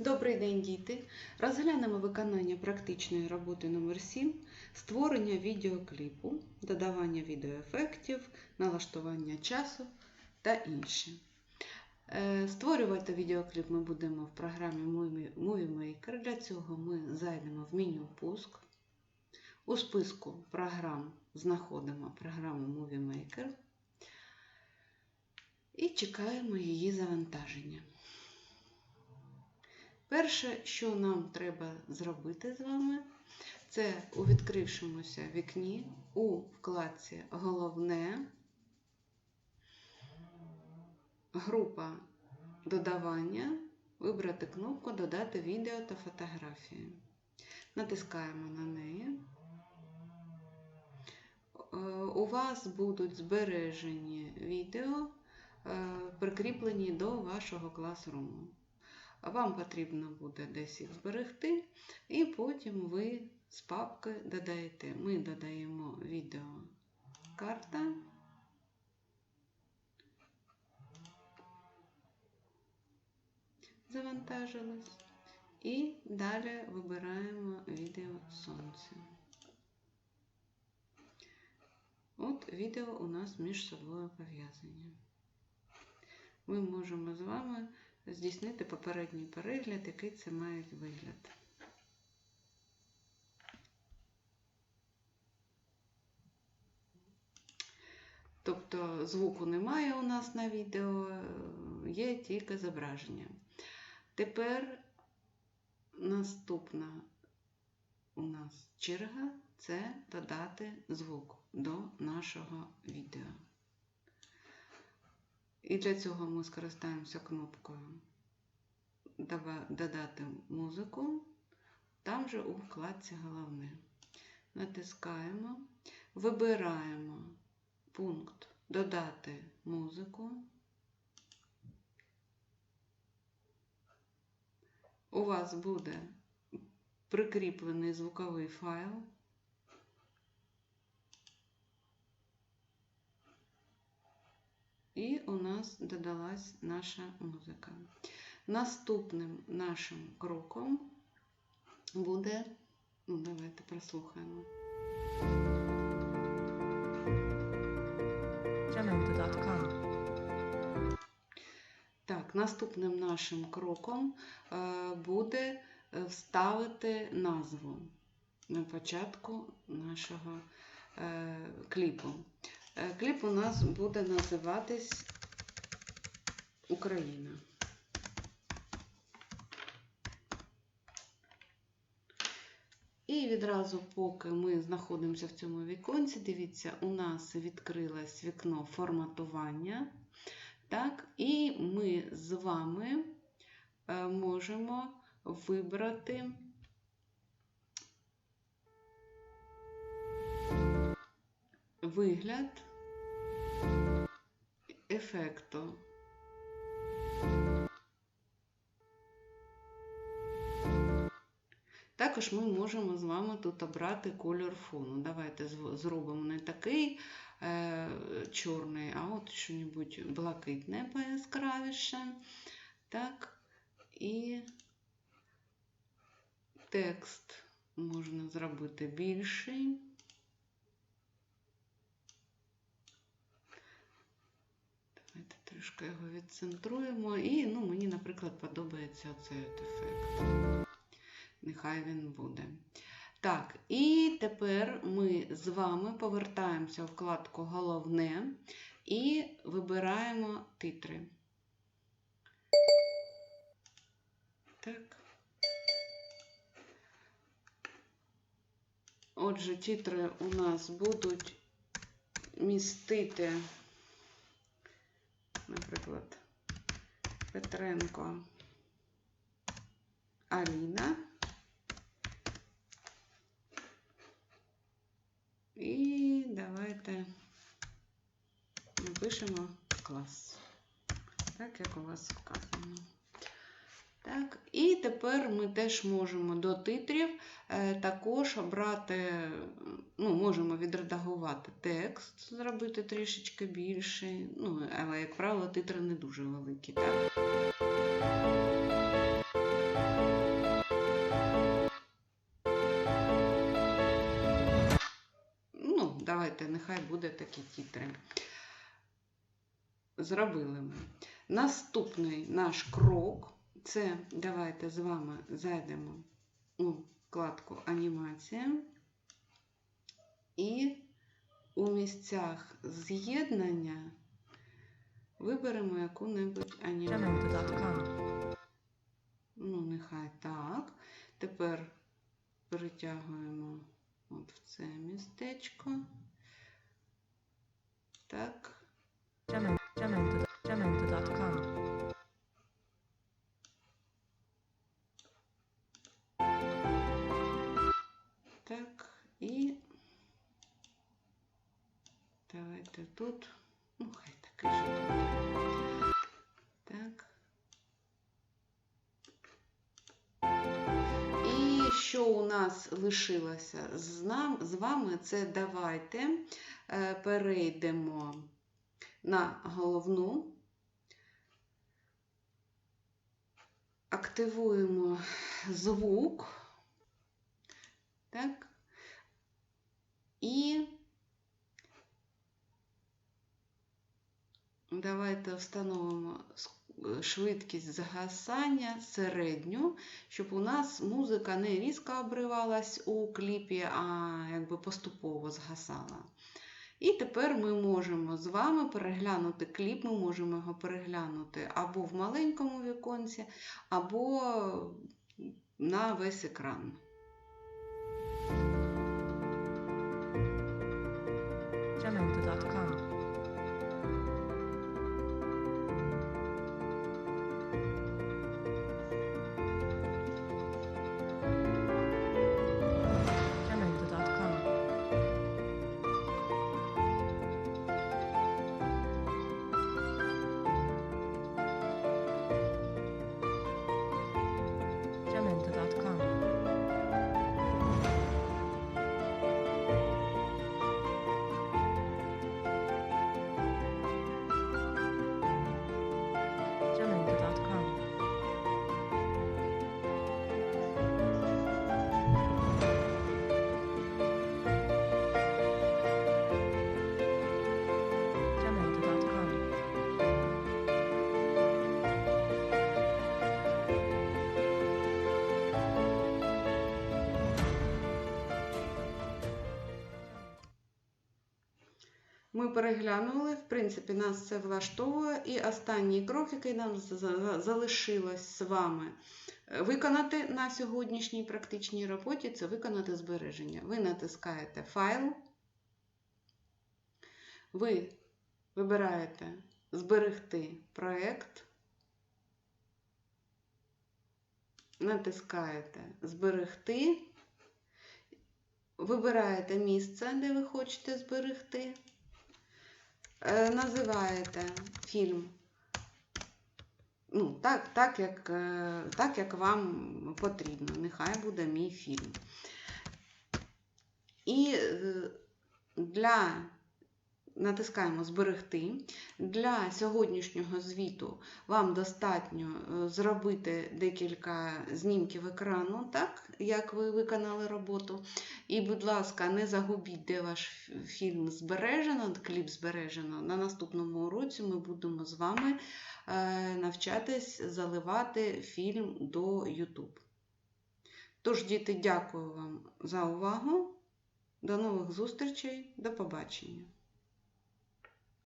Добрий день, діти! Розглянемо виконання практичної роботи номер 7 створення відеокліпу, додавання відеоефектів, налаштування часу та інше. Е, Створювати відеокліп ми будемо в програмі Movie Movie Maker. Для цього ми зайдемо в меню Пуск. У списку програм знаходимо програму Movie Maker і чекаємо її завантаження. Перше, що нам треба зробити з вами, це у відкрившомуся вікні у вкладці Головне, група додавання, вибрати кнопку Додати відео та фотографії. Натискаємо на неї. Е, У вас будуть збережені відео, е, прикріплені до вашого класруму. Вам потрібно буде десь їх зберегти, і потім ви з папки додаєте. Ми додаємо відео карта. Завантажилось. І далі вибираємо відео сонця. От відео у нас між собою пов'язані. Ми можемо з вами здійснити попередній перегляд, який це має вигляд. Тобто звуку немає у нас на відео, є тільки зображення. Тепер наступна у нас черга це додати звук до нашого відео. І для цього ми скористаємося кнопкою Додати музику, там же у вкладці Головне. Натискаємо, вибираємо пункт Додати музику. У вас буде прикріплений звуковий файл. І у нас додалась наша музика. Наступним нашим кроком буде, ну, давайте прослухаємо. Так, наступним нашим кроком е, буде е, вставити назву на початку нашого е, кліпу. Е, Кліп у нас буде називатись Україна. І відразу, поки ми знаходимося в цьому віконці, дивіться, у нас відкрилось вікно форматування. Так, І ми з вами е, можемо вибрати вигляд ефекту. Також ми можемо з вами тут обрати кольор фону. Давайте зробимо не такий е, чорний, а от щось блакитне пояскравіше. Так, і текст можна зробити більший. Давайте трішки його відцентруємо. І ну, мені, наприклад, подобається цей ефект. Нехай він буде. Так, і тепер ми з вами повертаємося в вкладку Головне і вибираємо титри. Так. Отже, титри у нас будуть містити, наприклад, Петренко Аліна. І давайте напишемо клас, так, як у вас вказано. Так, І тепер ми теж можемо до титрів е, також обрати, ну, можемо відредагувати текст, зробити трішечки більший, ну, але, як правило, титри не дуже великі. Так? Ну, Давайте, нехай буде такі титри. Зробили ми. Наступний наш крок це давайте з вами зайдемо у вкладку Анімація і у місцях з'єднання виберемо яку-небудь анімацію. Ну, нехай так. Тепер перетягуємо от в це містечко. Так. І давайте тут. Ну, хай же буде. Так. І що у нас лишилося з, нам, з вами, це давайте е, перейдемо на головну, активуємо звук. Так. І давайте встановимо е, швидкість згасання середню, щоб у нас музика не різко обривалась у кліпі, а якби поступово згасала. І тепер ми можемо з вами переглянути кліп, ми можемо його переглянути або в маленькому віконці, або на весь екран. Jamendo.com. Ми переглянули, в принципі, нас це влаштовує. І останній крок, який нам за- за- залишилось з вами е, виконати на сьогоднішній практичній роботі, це виконати збереження. Ви натискаєте файл, ви вибираєте зберегти проєкт, натискаєте зберегти, вибираєте місце, де ви хочете зберегти. Е, називаєте фільм ну, так, так, як, е, так, як вам потрібно. Нехай буде мій фільм. І е, для натискаємо Зберегти. Для сьогоднішнього звіту вам достатньо е, зробити декілька знімків екрану, так, як ви виконали роботу. І, будь ласка, не загубіть, де ваш фільм збережено, кліп збережено. На наступному уроці ми будемо з вами е, навчатись заливати фільм до YouTube. Тож, діти, дякую вам за увагу. До нових зустрічей, до побачення!